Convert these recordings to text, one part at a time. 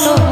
solo.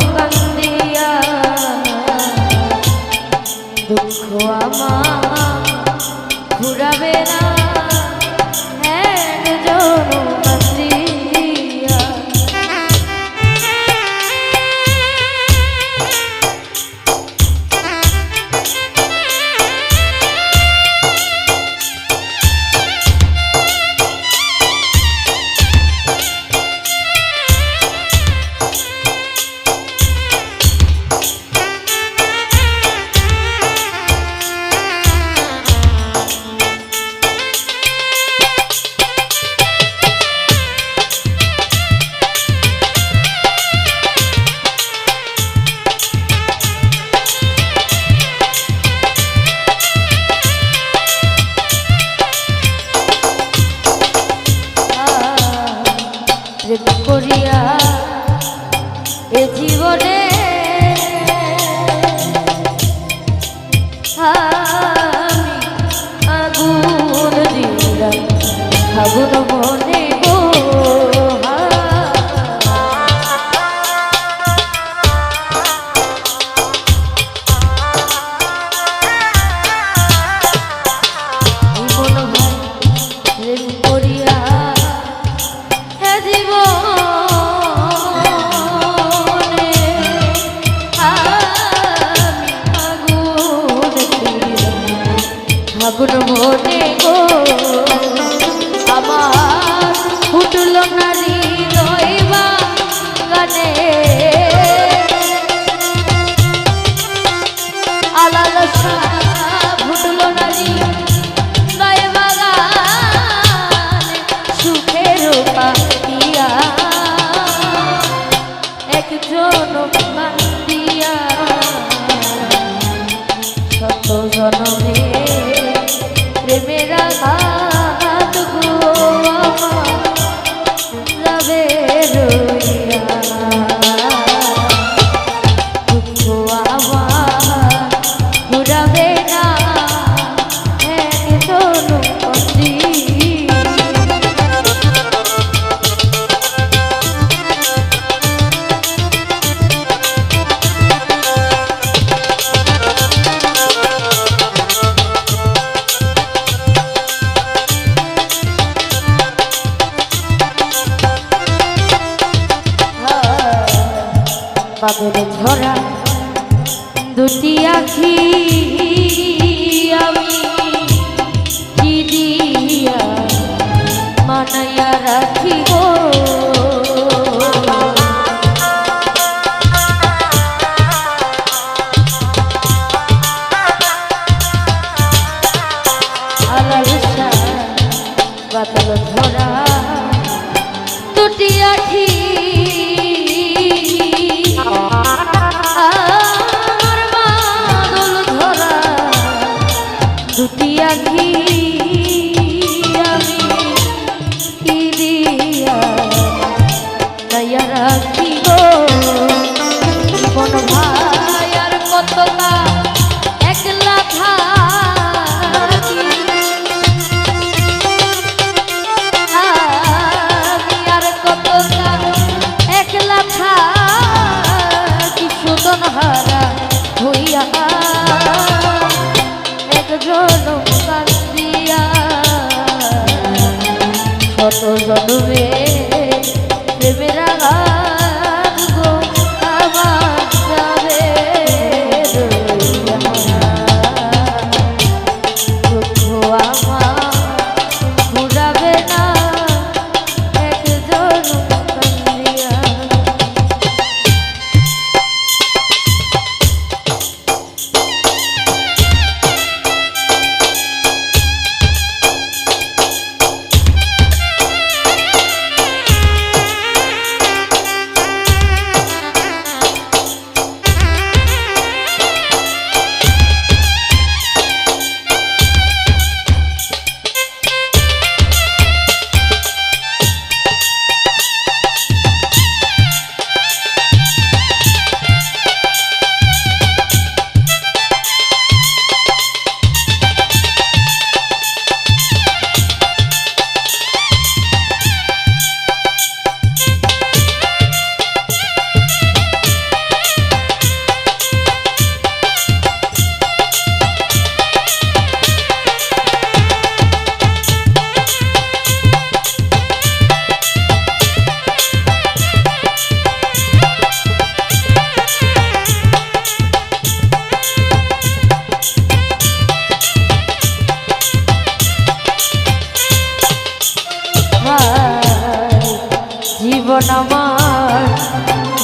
আগুন মনে গো আমার ফুটল না হৃদয় গানে। আলাল ফুটল না হৃদয় বাগানে সুখের পাখিয়া একজন বান্দিয়া শত জনমে প্রেমের আঘাত বাবের ঝরা দুটি আখি আমি কি দিয়া মানাইয়া রাখি গো আলাল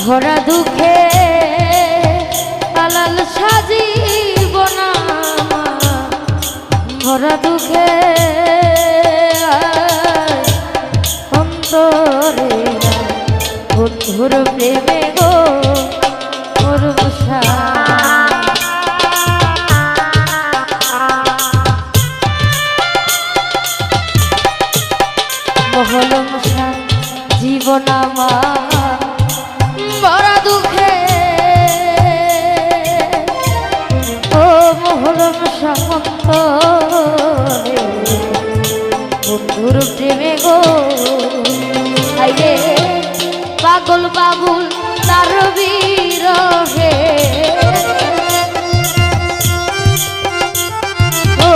ভরা দুঃখে আলাল সাজিব না ভরা দুঃখে অন্তরে বন্ধুর প্রেমে গো। ভক্ত গো পাগল বাবুল, তার বিরহে। ও,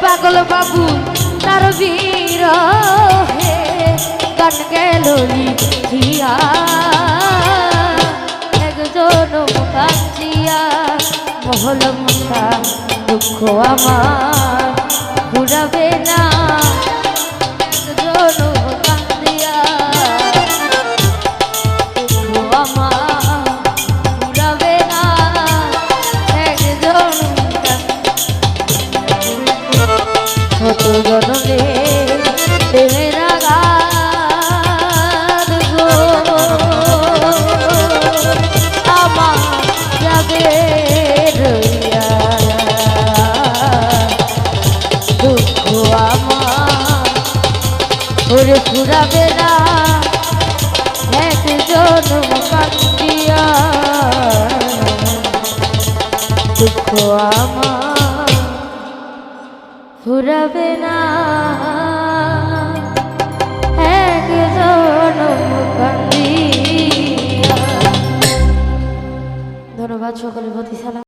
পাগল বাবুল, তার বিরহে। গান গেল লিখিয়া একজন কাঁচিয়া মহল মুখা দুঃখ আমার ঘুরাবে না। রইয়া দুঃখ আমার। ওরে ফুরাবে না এক জন্ম কান্দিয়া দুঃখ আমার। ফুরাবে না ধন্যবাদ সকলের প্রতি সালাম